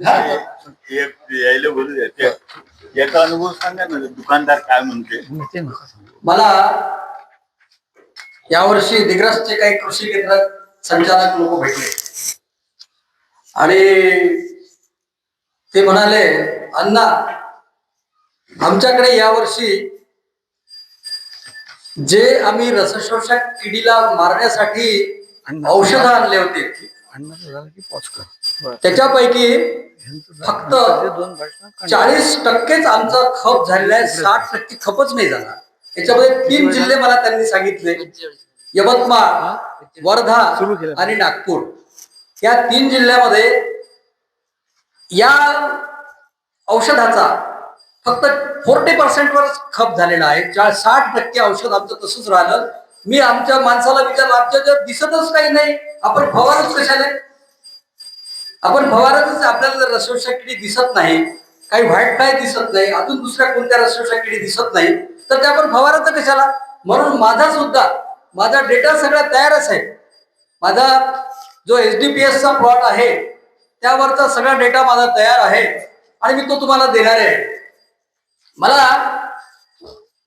यायला बोलू याचा अनुभव सांगा ना दुकानदार काय म्हणते. मला यावर्षी दिग्रसचे काही कृषी केंद्र संचालक लोक भेटले आणि ते म्हणाले अण्णा आमच्याकडे यावर्षी जे आम्ही रसशोषक किडीला मारण्यासाठी औषधं आणले होते त्याच्यापैकी. फक्त. चाळीस टक्केच आमचा खप झालेला आहे साठ टक्के खपच नाही झाला. याच्यामध्ये तीन जिल्हे मला त्यांनी सांगितले. यवतमाळ वर्धा. आणि नागपूर. या तीन जिल्ह्यामध्ये या औषधाचा फक्त फोर्टी पर्सेंट वर खप झालेला आहे. साठ टक्के औषध आमचं तसंच राहिलं. मी आमच्या माणसाला विचारलं आमच्या दिसतच काही नाही. आपण फवारच कशाने आपण फवारतच आपल्याला जर रसवशा किडी दिसत नाही काही व्हाईट फ्लाय दिसत नाही अजून दुसऱ्या कोणत्या रसवशा किडी दिसत नाही तर ते आपण फवारत कशाला? म्हणून माझा सुद्धा माझा डेटा सगळा तयारच आहे. माझा जो एच डी पी एसचा प्लॉट आहे त्यावरचा सगळा डेटा माझा तयार आहे आणि मी तो तुम्हाला देणार आहे. मला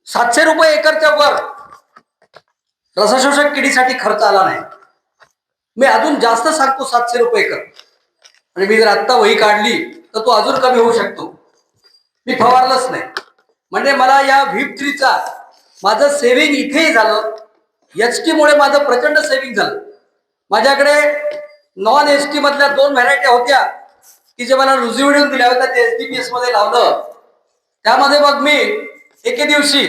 सातशे रुपये एकरच्या वर रसशोषक किडीसाठी खर्च आला नाही. मी अजून जास्त सांगतो सातशे रुपये एकर. आणि मी जर आत्ता वही काढली तर तो अजून कमी होऊ शकतो. मी फवारलंच नाही. म्हणजे मला या व्हीप थ्रीचा माझं सेव्हिंग इथेही झालं. एच टीमुळे माझं प्रचंड सेव्हिंग झालं. माझ्याकडे नॉन एस टी मधल्या दोन व्हरायट्या होत्या की जे मला रुजविडून दिल्या होत्या ते एस डी पी एसमध्ये लावलं. त्यामध्ये मग मी एके दिवशी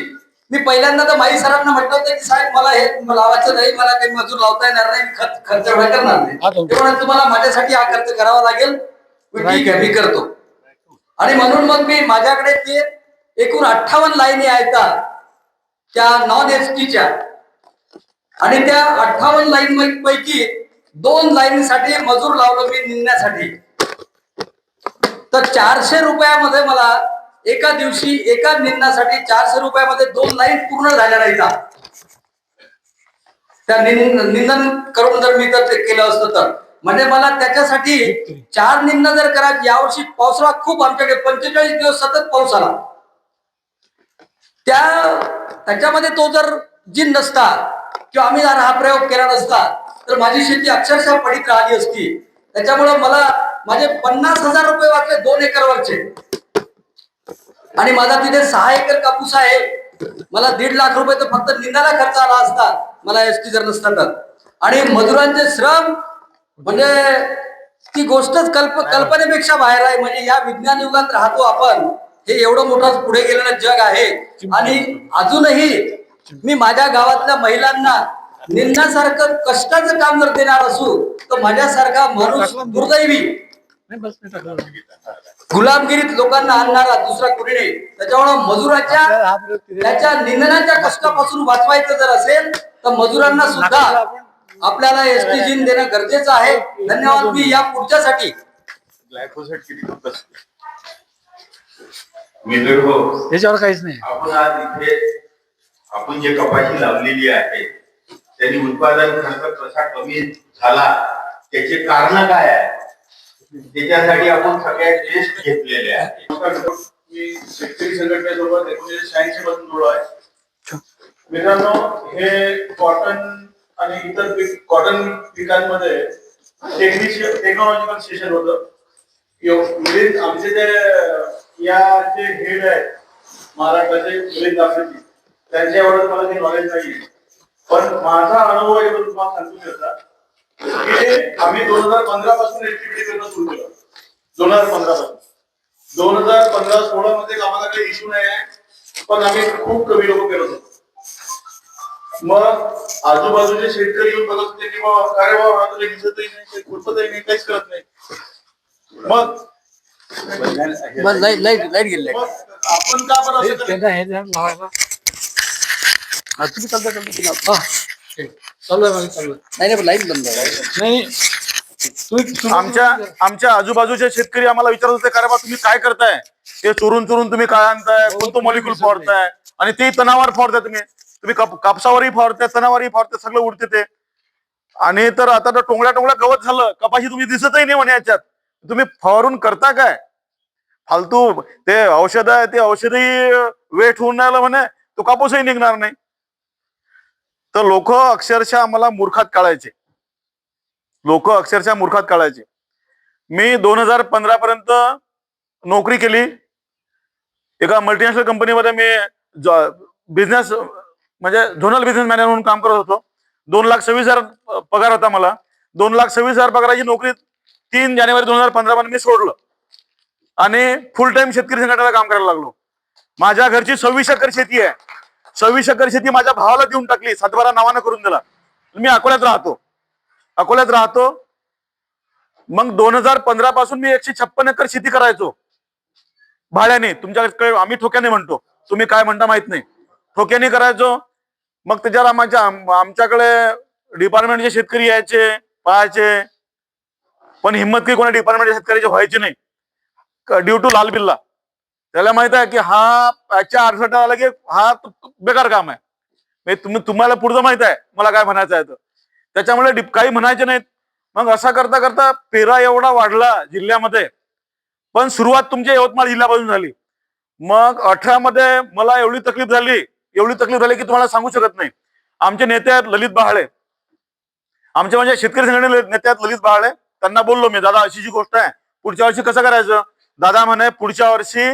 मी पहिल्यांदा तर माई सरांना म्हटलं होतं की साहेब मला हे लावायचं नाही मला काही मजूर लावता येणार नाही मी खर्च खर्च एवढा करणार नाही तुम्हाला माझ्यासाठी हा खर्च करावा लागेल. ठीक आहे मी करतो. आणि म्हणून मग मी माझ्याकडे ते एकूण अठ्ठावन्न लाईनी आहेत त्या नॉन एस टीच्या आणि त्या अठ्ठावन्न लाईन पैकी दोन लाईनसाठी मजूर लावलं मी निघण्यासाठी तर चारशे रुपयामध्ये मला एका दिवशी एका निंदनासाठी चारशे रुपयामध्ये दोन लाईन पूर्ण झाल्या नाहीत. त्या निंद निंदन करून जर मी तर केलं असतं तर. म्हणजे मला त्याच्यासाठी चार निंदन जर करायची यावर्षी पावसाळा खूप आमच्याकडे पंचेचाळीस दिवस सतत पाऊस आला. त्या त्याच्यामध्ये तो जर जिन नसता किंवा आम्ही जर हा प्रयोग केला नसता तर माझी शेती अक्षरशः पडीत राहिली असती. त्याच्यामुळे मला माझे पन्नास हजार रुपये वाचले दोन एकरवरचे. आणि माझा तिथे सहा एकर कापूस आहे. मला दीड लाख रुपये तर फक्त निंदाला खर्च आला असता. मला एस टी जर नसता आणि मजुरांचे श्रम म्हणजे ती गोष्टच कल्प कल्पनेपेक्षा बाहेर आहे. म्हणजे या विज्ञान युगात राहतो आपण. हे एवढं मोठं पुढे गेलेलं जग आहे. आणि अजूनही मी माझ्या गावातल्या महिलांना निंदासारखं कष्टाचं काम जर देणार असू तर माझ्यासारखा माणूस दुर्दैवी गुलामगिरीत लोकांना आणणारा दुसरा कुणी नाही त्याच्यामुळे मजुराच्या त्याच्या निंदनाच्या कष्टापासून वाचवायचं जर असेल तर मजुरांना सुद्धा आपल्याला एसटी जीन देणं गरजेचं आहे. धन्यवाद मी या पुढच्यासाठी. मित्र हो. याच्यावर काहीच नाही. आपण आज इथे आपण जे कपाशी लावलेली आहे त्यांनी उत्पादन खर्च कसा कमी झाला त्याचे कारण काय आहे? त्याच्यासाठी आपण सगळ्या टेस्ट घेतलेले आहेत. मी शेतकरी संघटनेसोबत एकोणीसशे शहाऐंशी पासून जोडलो आहे मित्रांनो हे कॉटन आणि इतर पीक कॉटन पिकांमध्ये टेक्निशियन टेक्नॉलॉजिकल सेशन होतं. मिलिंद आमचे जे या जे हेड आहेत महाराष्ट्राचे मिलिंद दाफेची त्यांच्यावर मला ते नॉलेज नाही पण माझा अनुभव आहे तुम्हाला सांगू शकता आम्ही दोन हजार पंधरा पासून ऍक्टिव्हिटी करणं सुरू केलं. दोन हजार पंधरा पासून. दोन हजार पंधरा सोळा मध्ये आम्हाला काही इश्यू नाही आहे पण आम्ही खूप कमी लोक करत होतो. मग आजूबाजूचे शेतकरी येऊन बघत होते की बाबा काय बाबा तुला दिसतही नाही काही खुरपतही नाही काहीच करत नाही. मग बस लाइट लाइट लाइट गेली मग आपण का बरं असं करत त्यांना ध्यान लावायला. तुम्ही चालता चालता. चालू आहे माझं चालू आहे. नाही नाही लाइट बंद आहे. नाही तुम्ही तुम्ही- आमच्या आमच्या आजूबाजूचे शेतकरी आम्हाला विचारत होते का रे बा तुम्ही काय करताय? ते चोरून चोरून तुम्ही काय आणताय? कोणतं मॉलिक्युल फवारताय आणि ते तणावर फवारताय तुम्ही. तुम्ही काप- कापसावरही फवारताय तणावरही फवारताय सगळं उडते ते. आणि तर आता तर टोंगळ्या टोंगळ्या गवत झालं. कपाशी तुम्ही दिसतही नाही म्हणे याच्यात. तुम्ही फवारून करता काय? फालतू ते औषध आहे ते औषधी वेट होऊन राहिलं म्हणे तो कापूसही निघणार नाही. तर लोक अक्षरशः मला मूर्खात काढायचे. लोक अक्षरशः मूर्खात काढायचे. मी दोन हजार पंधरा पर्यंत नोकरी केली. एका मल्टीनॅशनल कंपनीमध्ये मी बिझनेस म्हणजे झोनल बिझनेस मॅनेजर म्हणून काम करत होतो. दोन लाख सव्वीस हजार पगार होता मला. दोन लाख सव्वीस हजार पगाराची नोकरी तीन जानेवारी दोन हजार पंधरा मध्ये मी सोडलं. आणि फुल टाइम शेतकरी संघटनेला काम करायला लागलो. माझ्या घरची सव्वीस एकर शेती आहे. सव्वीस एकर शेती माझ्या भावाला देऊन टाकली. सातबारा नावानं करून दिला. मी अकोल्यात राहतो. अकोल्यात राहतो. मग दोन हजार पंधरा पासून मी एकशे छप्पन एकर शेती करायचो. भाड्याने. तुमच्याकडे आम्ही ठोक्याने म्हणतो. तुम्ही काय म्हणता माहीत नाही. ठोक्याने करायचो. मग त्याच्यावर आमच्या आमच्याकडे डिपार्टमेंटचे शेतकरी यायचे पाहायचे. पण हिंमत काही कोणा डिपार्टमेंटच्या शेतकऱ्याचे व्हायची नाही. ड्यू टू लाल बिल्ला. त्याला माहीत आहे की हा याच्या अडसठ आला की हा बेकार काम आहे. तुम्ही तुम्हाला पुढचं माहीत आहे. मला काय म्हणायचं आहे तर. त्याच्यामुळे काही म्हणायचे नाहीत. मग असा करता करता पेरा एवढा वाढला जिल्ह्यामध्ये. पण सुरुवात तुमच्या यवतमाळ जिल्ह्यापासून झाली. मग अठरा मध्ये मला एवढी तकलीफ झाली. एवढी तकलीफ झाली की तुम्हाला सांगू शकत नाही. आमचे नेते आहेत ललित बहाळे. आमचे म्हणजे शेतकरी संघटने नेते आहेत ललित बहाळे. त्यांना बोललो मी दादा अशी जी गोष्ट आहे पुढच्या वर्षी कसं करायचं? दादा म्हणे पुढच्या वर्षी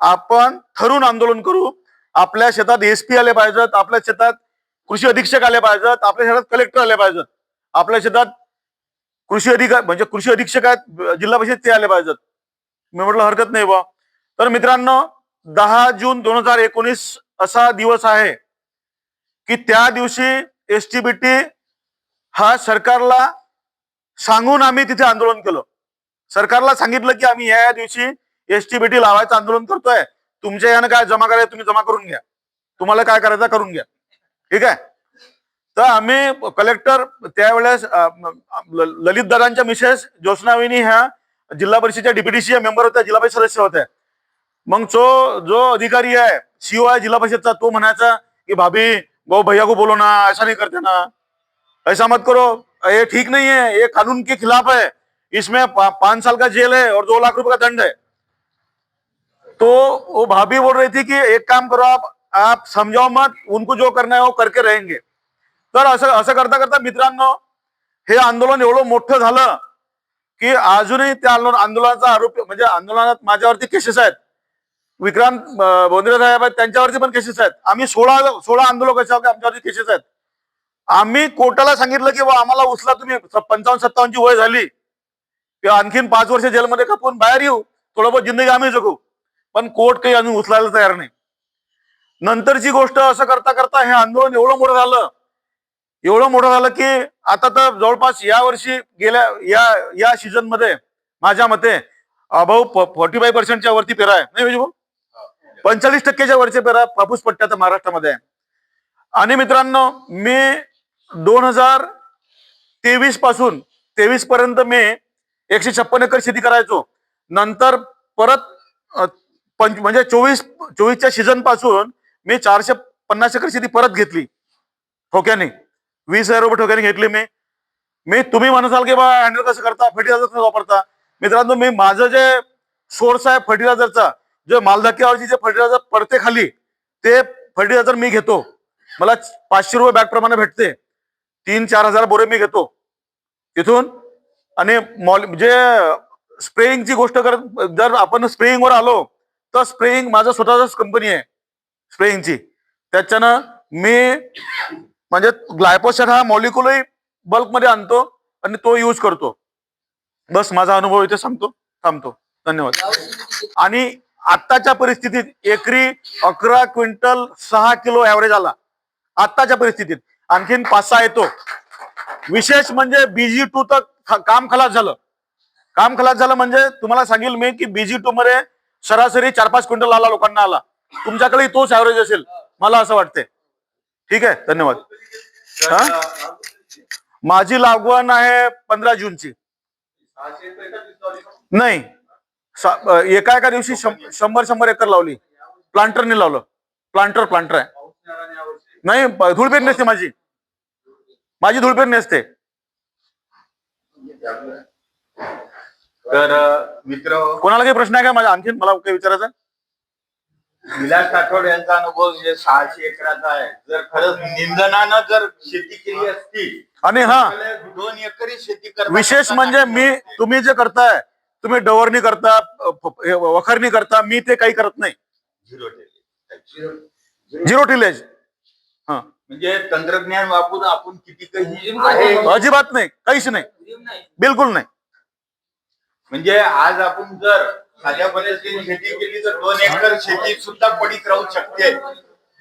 आपण ठरून आंदोलन करू. आपल्या शेतात एसपी आले पाहिजेत आपल्या शेतात कृषी अधीक्षक आले पाहिजेत आपल्या शेतात कलेक्टर आले पाहिजेत आपल्या शेतात कृषी अधिकार म्हणजे कृषी अधीक्षक आहेत जिल्हा परिषद ते आले पाहिजेत. मी म्हटलं हरकत नाही बा तर मित्रांनो दहा जून दोन हजार एकोणीस असा दिवस आहे की त्या दिवशी एस टी बी टी हा सरकारला सांगून आम्ही तिथे आंदोलन केलं. सरकारला सांगितलं की आम्ही या या दिवशी एस टी टी लावायचं आंदोलन करतोय तुमच्या यानं काय जमा करायचं तुम्ही जमा करून घ्या. तुम्हाला काय करायचं करून घ्या. ठीक आहे? तर आम्ही कलेक्टर त्यावेळेस ललित दादांच्या मिसेस ज्योत्नाविनी ह्या जिल्हा परिषदेच्या डीपीटीसी मेंबर होत्या जिल्हा परिषद सदस्य होत्या. मग जो जो अधिकारी आहे सीओ आहे जिल्हा परिषदचा तो म्हणायचा की भाभी भाऊ भैया को बोलो ना ऐसा नहीं करते ना. ऐसा मत करो ये ठीक नहीं है ये कानून के खिलाफ है इसमें पा, पांच साल का जेल है और दो लाख रुपए का दंड है. तो वो भाभी बोल रही थी कि एक काम करो आप आप समझाओ मत उनको जो करना है वो करके रहेंगे। तर असं असं करता करता मित्रांनो हे आंदोलन एवढं मोठं झालं की अजूनही त्या आंदोलन आंदोलनाचा आरोप म्हणजे आंदोलनात माझ्यावरती केसेस आहेत. विक्रांत बोंद्रे साहेब आहेत त्यांच्यावरती पण केसेस आहेत. आम्ही सोळा सोळा आंदोलक अशा होते आमच्यावरती केसेस आहेत. आम्ही कोर्टाला सांगितलं की आम्हाला उचला तुम्ही पंचावन्न सत्तावन्नची वय झाली. किंवा आणखीन पाच वर्ष जेलमध्ये कापून बाहेर येऊ. थोडं बहुत जिंदगी आम्ही जगू. पण कोर्ट काही अजून उचलायला तयार नाही. नंतरची गोष्ट असं करता करता हे आंदोलन एवढं मोठं झालं एवढं मोठं झालं की आता तर जवळपास या वर्षी गेल्या या या सीझनमध्ये माझ्या मते अभाऊ फोर्टी फाईव्ह पर्सेंटच्या वरती पेरा आहे. नाही भाऊ? पंचेचाळीस टक्क्याच्या वरचे पेरा कापूस पट्ट्यात महाराष्ट्रामध्ये आहे. आणि मित्रांनो मी दोन हजार तेवीसपासून तेवीस पर्यंत मी एकशे छप्पन एकर शेती करायचो. नंतर परत पंच म्हणजे चोवीस चोवीसच्या सीझनपासून मी चारशे पन्नास एकर शेती परत घेतली. ठोक्याने. वीस हजार रुपये ठोक्याने घेतली मी. मी तुम्ही म्हणाल की बा हँडल कसं करता? फर्टिलायझर कसं वापरता? मित्रांनो मी माझं जे सोर्स आहे फर्टिलायझरचा जे मालधक्यावरची जे फर्टिलायझर पडते खाली ते फर्टिलायझर मी घेतो. मला पाचशे रुपये बॅग प्रमाणे भेटते. तीन चार हजार बोरे मी घेतो. तिथून आणि मॉल जे स्प्रेइंगची गोष्ट करत जर आपण स्प्रेइंगवर आलो तर स्प्रेइंग माझं स्वतःच कंपनी आहे. स्प्रेइंगची त्याच्यानं मी म्हणजे ग्लायपोसेट हा मॉलिक्युलही बल्कमध्ये आणतो आणि तो यूज करतो. बस माझा अनुभव इथे सांगतो थांबतो. धन्यवाद. आणि आत्ताच्या परिस्थितीत एकरी अकरा क्विंटल सहा किलो ऍव्हरेज आला. आत्ताच्या परिस्थितीत. आणखीन पाच सहा येतो. विशेष म्हणजे बीजी टू तर काम खलास झालं. काम खलास झालं म्हणजे तुम्हाला सांगेल मी की बीजी टू मध्ये सरासरी चार पाच क्विंटल आला लोकांना आला. तुमच्याकडे तोच ऍव्हरेज असेल मला असं वाटते ठीक आहे धन्यवाद. हा? माझी लागवण आहे पंधरा जूनची. नाही एका एका दिवशी शंभर शंभर एकर लावली. प्लांटरने लावलं. प्लांटर प्लांटर आहे. नाही धुळपेर नसते माझी. माझी धूळपेर नसते. तर मित्र कोणाला काही प्रश्न आहे का? माझ्या आणखीन मला काही विचारायचं? विलास राठोड यांचा अनुभव जे सहाशे एकराचा आहे. जर खरंच निंदनानं जर शेती केली असती आणि हा दोन एकरी शेती करता विशेष म्हणजे मी तुम्ही जे करताय तुम्ही डवरणी करता वखरणी करता मी ते काही करत नाही. Zero tele. Zero tillage. हा. म्हणजे तंत्रज्ञान वापरून आपण किती काही अजिबात नाही. काहीच नाही. बिलकुल नाही. म्हणजे आज आपण जर साध्या पद्धतीने शेती केली तर दोन एकर शेती सुद्धा पडीत राहू शकते.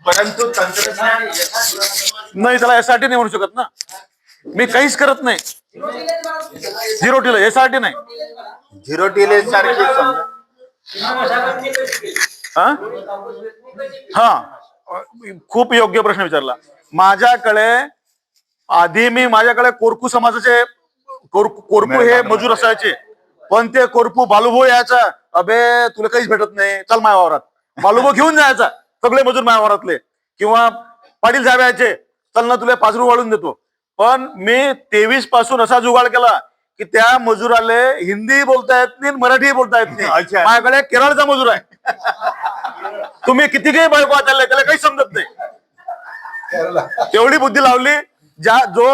परंतु तंत्रज्ञान नाही त्याला यासाठी नाही म्हणू शकत ना. मी काहीच करत नाही. झिरो टिलेज यासाठी नाही. झिरो टिलेज सारखी हा? हा. खूप योग्य प्रश्न विचारला. माझ्याकडे आधी मी माझ्याकडे कोरकू समाजाचे कोर- कोरकू हे मजूर असायचे. पण ते कोरकू बालुभो यायचा. अबे तुला काहीच भेटत नाही. चल माझ्या वावरात. घेऊन जायचा. सगळे मजूर माझ्या वावरातले. किंवा पाटील साहेब यायचे. चल ना तुला पाच रुपये वाढून देतो. पण मी तेवीसपासून असा जुगाड केला की त्या मजुराले हिंदी बोलता येत नाही मराठी बोलता येत नाही. माझ्याकडे केरळचा मजूर आहे. तुम्ही किती काही बायको त्याला त्याला काही समजत नाही. तेवढी बुद्धी लावली. ज्या जो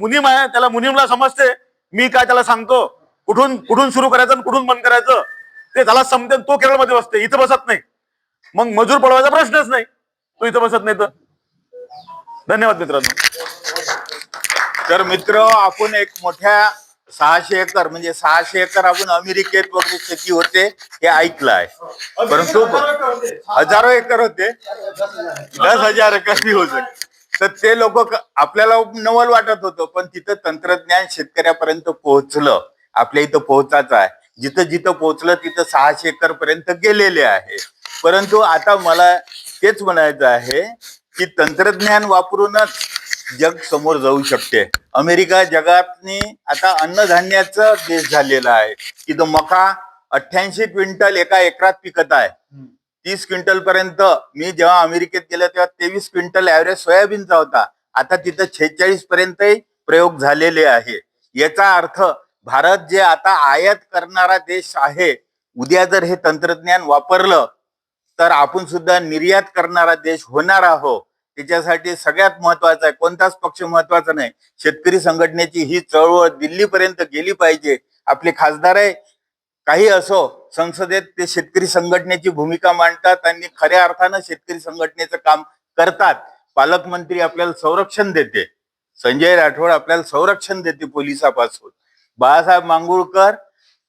मुनीम आहे त्याला मुनीमला समजते. मी काय त्याला सांगतो? कुठून कुठून सुरू करायचं आणि कुठून बंद करायचं ते त्याला समजते तो केरळमध्ये बसते इथं बसत नाही. मग मजूर पडवायचा प्रश्नच नाही. तो इथं बसत नाही तर. धन्यवाद मित्रांनो. तर मित्र आपण एक मोठ्या सहाशे एकर म्हणजे सहाशे एकर आपण अमेरिकेत वगैरे शेती होते हे ऐकलं आहे. परंतु हजारो एकर होते दस हजार एकर बी होऊ शकते. तर ते लोक आपल्याला नवल वाटत होतं पण तिथं तंत्रज्ञान शेतकऱ्यापर्यंत पोहोचलं. आपल्या इथं पोहोचायचं आहे. जिथं जिथं पोहोचलं तिथं सहाशे एकर पर्यंत गेलेले आहे. परंतु आता मला तेच म्हणायचं आहे की तंत्रज्ञान वापरूनच जग समोर जाऊ शकते. अमेरिका जगातनी आता अन्नधान्याचं देश झालेला आहे. तिथं मका अठ्ठ्याऐंशी क्विंटल एका एकरात पिकत आहे. तीस क्विंटल पर्यंत मी जेव्हा अमेरिकेत गेलो तेव्हा तेवीस क्विंटल ऍव्हरेज सोयाबीनचा होता. आता तिथं छेचाळीस पर्यंतही प्रयोग झालेले आहे. याचा अर्थ भारत जे आता आयात करणारा देश आहे उद्या जर हे तंत्रज्ञान वापरलं तर आपण सुद्धा निर्यात करणारा देश होणार आहोत. त्याच्यासाठी सगळ्यात महत्त्वाचा आहे कोणताच पक्ष महत्त्वाचा नाही. शेतकरी संघटनेची ही चळवळ दिल्लीपर्यंत गेली पाहिजे. आपले खासदार आहे काही असो संसदेत ते शेतकरी संघटनेची भूमिका मांडतात आणि खऱ्या अर्थानं शेतकरी संघटनेचं काम करतात. पालकमंत्री आपल्याला संरक्षण देते. संजय राठोड आपल्याला संरक्षण देते पोलिसापासून. बाळासाहेब मांगुळकर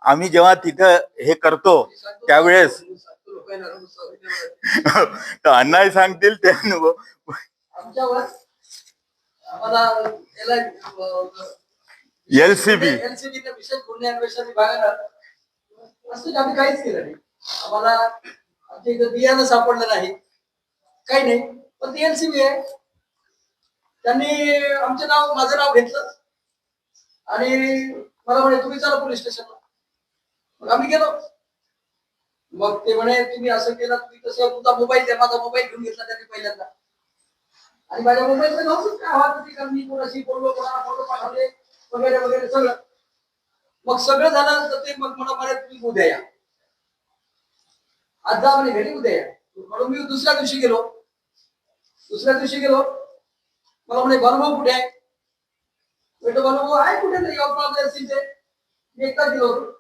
आम्ही जेव्हा तिथं हे करतो त्यावेळेस तर अण्णाही सांगतील ते अनुभव. आम्हाला एलसीबी एलसीबी विशेष गुन्हे अन्वेषण विभागानं आम्ही काहीच केलं नाही आम्हाला आमच्या इथं बियाणं सापडलं नाही काही नाही पण ती एलसीबी आहे त्यांनी आमचं नाव माझं नाव घेतलं. आणि मला म्हणे तुम्ही चला पोलीस स्टेशनला. मग आम्ही गेलो. मग ते म्हणे तुम्ही असं केलं तुम्ही तसं तुमचा मोबाईल द्या माझा मोबाईल घेऊन घेतला त्यांनी पहिल्यांदा. आणि माझ्या मोबाईलचं नव्हतं काय हवा होती कारण मी कोणाशी बोललो कोणाला फोटो पाठवले वगैरे वगैरे सगळं. मग सगळं झालं तर ते मग मला म्हणे तुम्ही उद्या या. आज जा म्हणे घरी उद्या या. म्हणून मी दुसऱ्या दिवशी गेलो. दुसऱ्या दिवशी गेलो. मला म्हणे भानुभव कुठे आहे? भानुभव आहे कुठे तरी यवतमाळ एसटीचे मी एकटा गेलो होतो.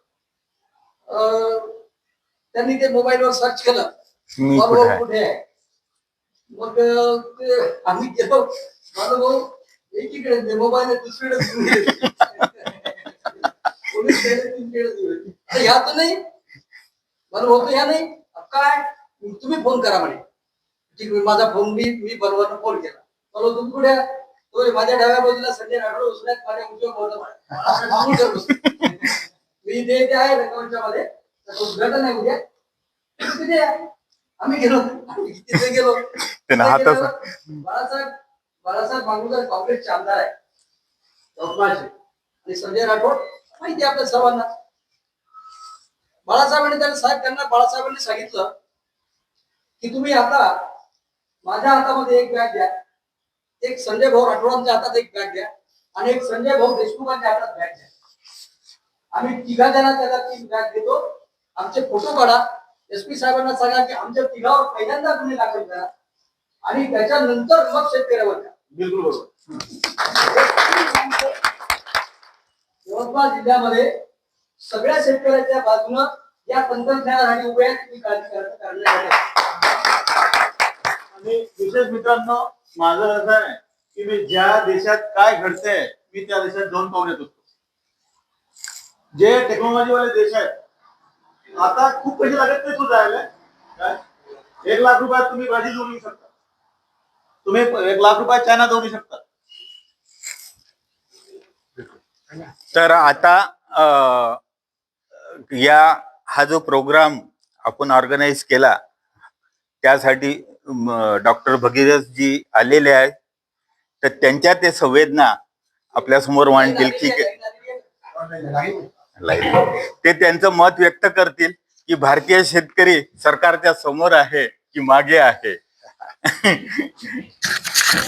त्यांनी ते मोबाईलवर सर्च केलं. मी कुठे आहे? मग ते आम्ही गेलो. भानुभव एकीकडे ते मोबाईल दुसरीकडे. पोलीस ह्या तर नाही. बरं होतं ह्या नाही. काय? तुम्ही फोन करा म्हणे. ठीक माझा फोन मी मी बरोबर फोन केला. बरोबर तुम्ही कुठे? तो माझ्या डाव्या बाजूला संजय राठोड उचलत माझ्या उजव्या बाजूला. मी ते आहे मध्ये तर उद्घाटन आहे उद्या. तिथे. आम्ही गेलो. तिथे गेलो. बाळासाहेब बाळासाहेब मांगुळकर काँग्रेसचे आमदार आहे. यवतमाळचे आणि संजय राठोड माहिती आपल्या सर्वांना. बाळासाहेबांनी त्याला साहेब त्यांना बाळासाहेबांनी सांगितलं की तुम्ही आता माझ्या हातामध्ये एक बॅग द्या. एक संजय भाऊ राठोडांच्या हातात एक बॅग द्या आणि एक संजय भाऊ देशमुखांच्या हातात बॅग द्या. आम्ही तिघा जणांना त्याला ती बॅग देतो. आमचे फोटो काढा. एस पी साहेबांना सांगा की आमच्या तिघावर पहिल्यांदा गुन्हे दाखल करा आणि त्याच्यानंतर मग शेतकऱ्यावर करा. बिलकुल बरोबर. यवतमाळ जिल्ह्यामध्ये सगळ्या शेतकऱ्याच्या बाजूनं या तंत्रज्ञानासाठी उभे आहेत. तुम्ही काळजी करण्यासाठी आणि विशेष मित्रांनो माझं असं आहे की मी ज्या देशात काय घडतंय मी त्या देशात जाऊन पाहून येत असतो. जे टेक्नॉलॉजी वाले देश आहेत आता खूप पैसे लागत नाही तू जायला काय? एक लाख रुपयात तुम्ही ब्राझील जाऊन शकता. तुम्ही एक लाख रुपयात चायना जाऊन शकता. तर आता या हा जो प्रोग्राम आपण ऑर्गनाईज केला त्यासाठी डॉक्टर भगीरथ जी आलेले आहेत. तर त्यांच्या ते संवेदना आपल्यासमोर मांडतील की ते त्यांचं मत व्यक्त करतील की भारतीय शेतकरी सरकारच्या समोर आहे की मागे आहे.